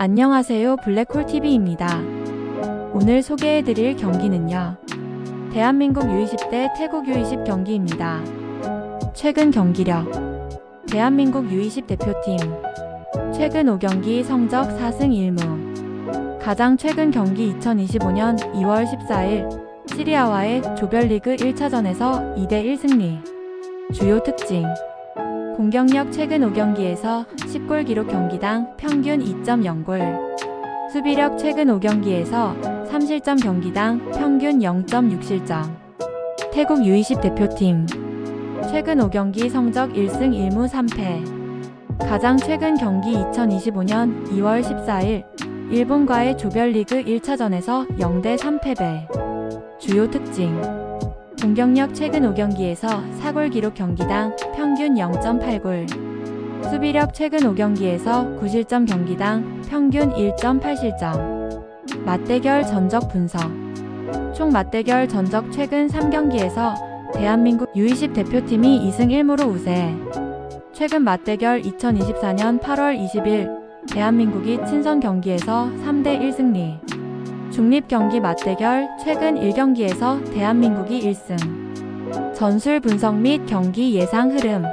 안녕하세요. 블랙홀TV입니다. 오늘 소개해드릴 경기는요. 대한민국 U20 대 태국 U20 경기입니다. 최근 경기력 대한민국 U20 대표팀 최근 5경기 성적 4승 1무 가장 최근 경기 2025년 2월 14일 시리아와의 조별리그 1차전에서 2대1 승리 주요 특징 공격력 최근 5경기에서 10골 기록 경기당 평균 2.0골. 수비력 최근 5경기에서 3실점 경기당 평균 0.6실점. 태국 U20 대표팀. 최근 5경기 성적 1승 1무 3패. 가장 최근 경기 2025년 2월 14일 일본과의 조별리그 1차전에서 0대 3패배. 주요 특징. 공격력 최근 5경기에서 4골 기록 경기당 평균 0.8골. 수비력 최근 5경기에서 9실점 경기당 평균 1.8실점. 맞대결 전적 분석. 총 맞대결 전적 최근 3경기에서 대한민국 U20 대표팀이 2승 1무로 우세. 최근 맞대결 2024년 8월 20일 대한민국이 친선 경기에서 3대 1 승리. 중립 경기 맞대결 최근 1경기에서 대한민국이 1승. 전술 분석 및 경기 예상 흐름.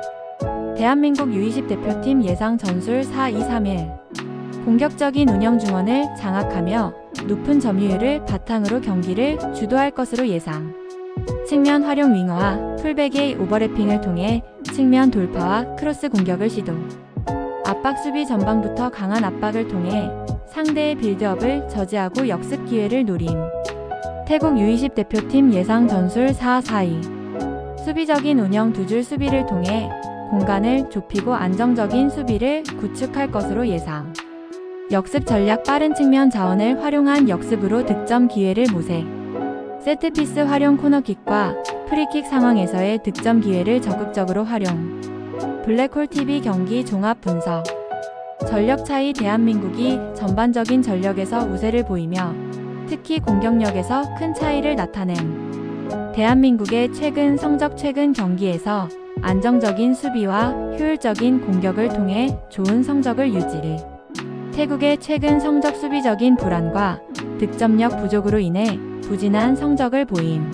대한민국 U20 대표팀 예상 전술 4-2-3-1. 공격적인 운영 중원을 장악하며 높은 점유율을 바탕으로 경기를 주도할 것으로 예상. 측면 활용 윙어와 풀백의 오버래핑을 통해 측면 돌파와 크로스 공격을 시도. 압박 수비 전방부터 강한 압박을 통해 상대의 빌드업을 저지하고 역습 기회를 노림. 태국 U20 대표팀 예상 전술 4-4-2. 수비적인 운영 두 줄 수비를 통해 공간을 좁히고 안정적인 수비를 구축할 것으로 예상. 역습 전략 빠른 측면 자원을 활용한 역습으로 득점 기회를 모색. 세트피스 활용 코너킥과 프리킥 상황에서의 득점 기회를 적극적으로 활용. 블랙홀 TV 경기 종합 분석. 전력 차이 대한민국이 전반적인 전력에서 우세를 보이며 특히 공격력에서 큰 차이를 나타냄. 대한민국의 최근 성적 최근 경기에서 안정적인 수비와 효율적인 공격을 통해 좋은 성적을 유지. 태국의 최근 성적 수비적인 불안과 득점력 부족으로 인해 부진한 성적을 보임.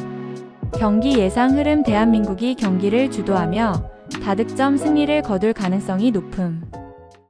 경기 예상 흐름 대한민국이 경기를 주도하며 다득점 승리를 거둘 가능성이 높음.